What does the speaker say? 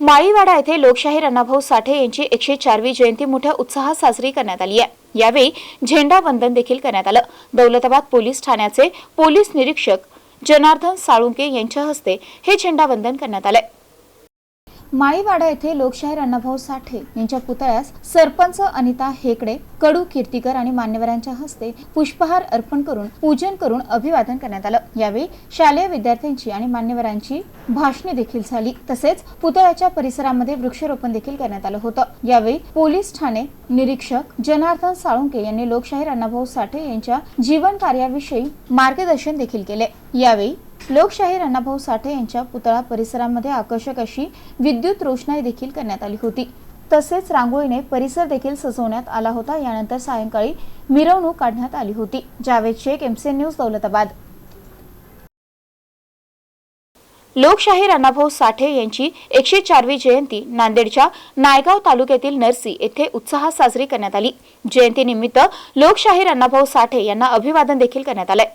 माळीवाडा येथे लोकशाहीर अण्णाभाऊ साठे यांची एकशे चारवी जयंती मोठ्या उत्साहात साजरी करण्यात आली आहे. यावेळी झेंडा वंदन देखील करण्यात आलं. दौलताबाद पोलीस ठाण्याचे पोलीस निरीक्षक जनार्दन साळुंके यांच्या हस्ते हे झेंडा वंदन करण्यात आहे माळीवाडा येथे लोकशाहीर अण्णाभाऊ साठे यांच्या पुतळ्यास सरपंच अनिता हेकडे कडू कीर्तीकर आणि मान्यवरांच्या हस्ते पुष्पहार अर्पण करून पूजन करून अभिवादन करण्यात आलं. यावेळी शालेय विद्यार्थ्यांची आणि मान्यवरांची भाषणे देखील झाली. तसेच पुतळ्याच्या परिसरामध्ये वृक्षारोपण देखील करण्यात आलं होतं. यावेळी पोलीस ठाणे निरीक्षक जनार्दन साळुंके यांनी लोकशाहीर अण्णाभाऊ साठे यांच्या जीवन कार्याविषयी मार्गदर्शन देखील केले. यावेळी लोकशाहीर अण्णाभाऊ साठे यांच्या पुतळा परिसरामध्ये आकर्षक अशी विद्युत रोषणाई देखील करण्यात आली होती. तसेच रांगोळीने परिसर देखील सजवण्यात आला होता. यानंतर सायंकाळी मिरवणूक काढण्यात आली होती. Javed Shaikh MCN news Daulatabad. लोकशाहीर अण्णाभाऊ साठे यांची एकशे चारवी जयंती नांदेडच्या नायगाव तालुक्यातील नरसी येथे उत्साहात साजरी करण्यात आली. जयंतीनिमित्त लोकशाहीर अण्णाभाऊ साठे यांना अभिवादन देखील करण्यात आलंय.